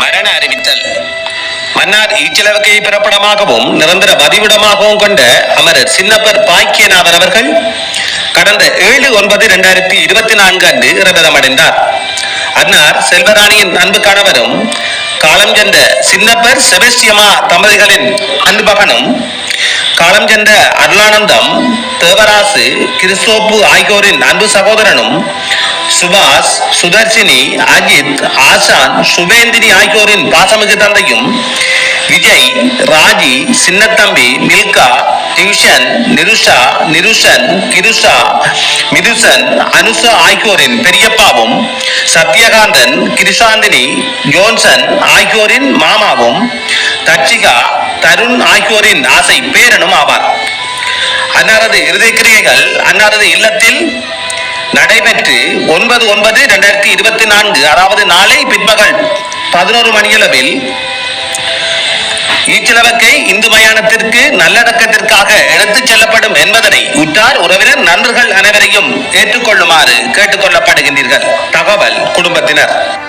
மரண அறிவித்தல். மன்னார் ஈச்சலவக்கை பிறப்பிடமாகவும் நிரந்தர பதிவிடமாகவும் கொண்ட அமரர் சின்னப்பர் பாக்கியநாதர் அவர்கள் கடந்த ஏழு ஒன்பது இரண்டாயிரத்தி இருபத்தி நான்கு அன்று இறந்ததம் அடைந்தார். அன்னார் செல்வராணியின் அன்பு கணவரும் காலம் சென்ற சின்னப்பர் செபஸ்டியமா தம்பதிகளின் அன்பு மகனும் காலம் சென்ற அருளானந்தம் தேவராசு கிறிஸ்தோப்பு ஆகியோரின் அன்பு சகோதரனும் சுபாஷ் சுதர்சினி அஜித் ஆசான் சுபேந்திரி ஆகியோரின் பாசமிகு தந்தையும் விஜய் ராஜி சின்னத்தம்பி மில்கா டியூஷன் நிருஷா நிருஷன் கிருஷா மிதுசன் அனுஷா ஆகியோரின் பெரியப்பாவும் சத்யகாந்தன் கிருஷாந்தினி ஜோன்சன் ஆகியோரின் மாமாவும் தட்சிகா தருண் ஆகியோரின் ஆசை பேரனும் ஆவார். அன்னாரது இறுதிக்கிரியைகள் அன்னாரது இல்லத்தில் நடைபெற்று ஒன்பது ஒன்பது இரண்டாயிரத்தி இருபத்தி நான்கு அதாவது நாளை பிற்பகல் பதினோரு மணியளவில் ஈச்சிலவக்கை இந்து மயானத்திற்கு நல்லடக்கத்திற்காக எடுத்துச் செல்லப்படும் என்பதனை உற்றார் உறவினர் நண்பர்கள் அனைவரையும் ஏற்றுக்கொள்ளுமாறு கேட்டுக்கொள்ளப்படுகின்றீர்கள். தகவல் குடும்பத்தினர்.